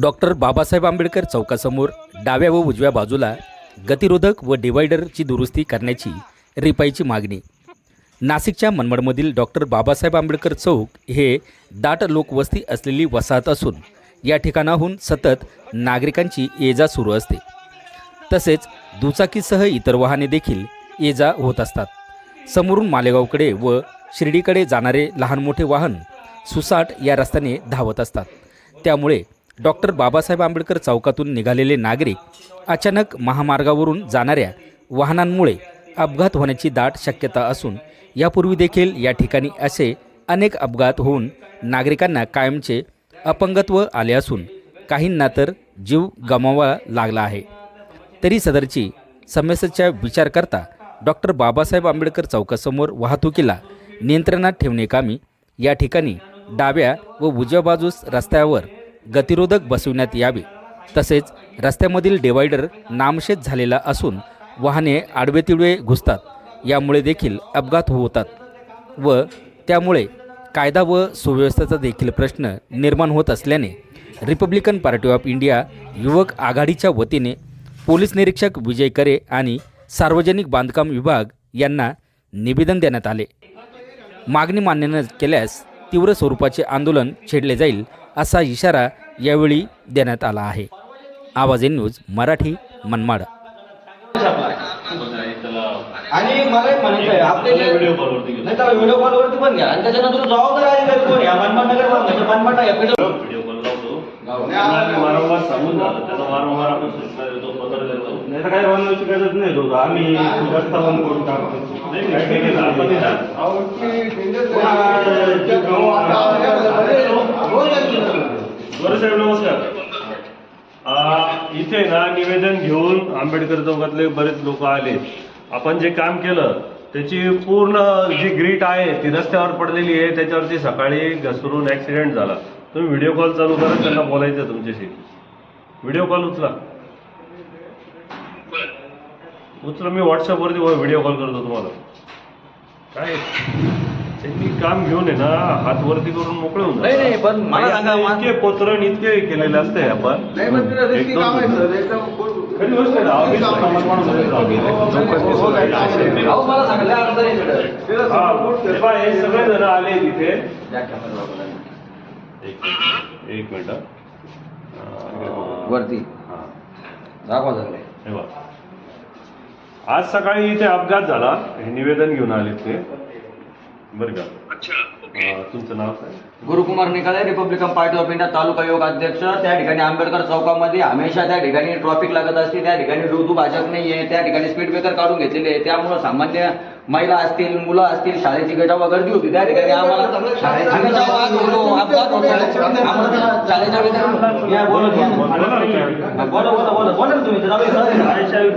Doctor Babasaheb Ambedkar चौकासमोर डाव्या व उजव्या बाजूला गतिरोधक व डिवायडरची दुरुस्ती करण्याची रिपाईची मागणी. नाशिकच्या मनमाडमधील डॉक्टर बाबासाहेब आंबेडकर चौक हे दाट लोकवस्ती असलेली वसाहत असून या ठिकाणाहून सतत नागरिकांची ये जा सुरू असते. तसेच दुचाकीसह इतर वाहने देखील ये जा होत असतात. समोरून मालेगावकडे व शिर्डीकडे जाणारे लहान मोठे वाहन सुसाट या रस्त्याने धावत असतात. त्यामुळे डॉक्टर बाबासाहेब आंबेडकर चौकातून निघालेले नागरिक अचानक महामार्गावरून जाणाऱ्या वाहनांमुळे अपघात होण्याची दाट शक्यता असून यापूर्वी देखील या ठिकाणी असे अनेक अपघात होऊन नागरिकांना कायमचे अपंगत्व आले असून काहींना तर जीव गमावा लागला आहे. तरी सदरची समस्येचा विचार करता डॉक्टर बाबासाहेब आंबेडकर चौकासमोर वाहतुकीला नियंत्रणात ठेवणे कामी या ठिकाणी डाव्या व उजव्या बाजूस रस्त्यावर गतिरोधक बसविण्यात यावे. तसेच रस्त्यामधील डिवायडर नामशेष झालेला असून वाहने आडवेतिडवे घुसतात. यामुळे देखील अपघात होतात व त्यामुळे कायदा व सुव्यवस्थेचा देखील प्रश्न निर्माण होत असल्याने रिपब्लिकन पार्टी ऑफ इंडिया युवक आघाडीच्या वतीने पोलीस निरीक्षक विजय करे आणि सार्वजनिक बांधकाम विभाग यांना निवेदन देण्यात आले. मागणी मान्य न केल्यास तीव्र स्वरूपाचे आंदोलन छेडले जाईल असा इशारा यावेळी देण्यात आला आहे आवाज इन न्यूज मराठी मनमाड आणि मला एक म्हणायचं आहे आपले जे व्हिडिओ कॉलवरती घेतो. नाही त्याला व्हिडिओ कॉलवरती पण घ्या आणि त्याच्यानंतर जबाबदार अधिकारी कोण आहे मनमाड नगर म्हणजे मनमाड व्हिडिओ कॉल लावतो वारंवार सांगून झालं त्याला वारंवार आपण सूचना देतो पत्र देतो नाही तर काही बनवायची गरज नाही आम्ही रस्ता बंद करून टाकतो नाही, नाही, ठीक आहे, आपण निदान. बरं साहेब नमस्कार. इथे ना निवेदन घेऊन आंबेडकर चौकातले बरेच लोक आले. आपण जे काम केलं त्याची पूर्ण जी ग्रीट आहे ती रस्त्यावर पडलेली आहे त्याच्यावरती सकाळी घसरून ऍक्सिडेंट झाला. तुम्ही व्हिडिओ कॉल चालू करा त्यांना बोलायचं तुमच्याशी. व्हिडिओ कॉल उचला. उचला मी व्हॉट्सअपवरती व्हिडिओ कॉल करतो तुम्हाला. काय? त्यांनी काम घेऊन आहे ना हात वरती करून मोकळे होऊन नाही, नाही. पण मला सांगा, मा- इतके पोतरण इतके केलेले असते आपण नाही पण तिला रिस्की एकदम- काम आहे सर एकदम खरी गोष्ट आहे ना, ऑफिस कामात माणूस वगैरे राहतो. अहो मला सांगितलं अडचण आहे इकडं. हा, हे पहा, हे सगळे जण आले तिथे या. एक मिनिट एक मिनिट अं, वरती हा. दाखवा हे बघा. आज सकाळी इथे अपघात झाला हे निवेदन घेऊन आले ते बरं का अं, तुमचं नाव काय Gurukumar Nikale Republican party of India taluka योग अध्यक्ष त्या ठिकाणी आंबेडकर चौकामध्ये हमेशा त्या ठिकाणी ट्रॉफिक लागत असते त्या ठिकाणी ऋतू भाजप नाही आहे त्या ठिकाणी स्पीड ब्रेकर काढून घेतलेले आहे त्यामुळे सामान्य महिला असतील मुलं असतील शाळेची गजावा गर्दी होती त्या ठिकाणी आम्हाला शाळेची गजावा आज होतो अपघात होतो आम्हाला शाळेच्या बोला, बोला. बोला ना. बोला बोला बोला बोला ना तुम्ही जरा वेळ झाला.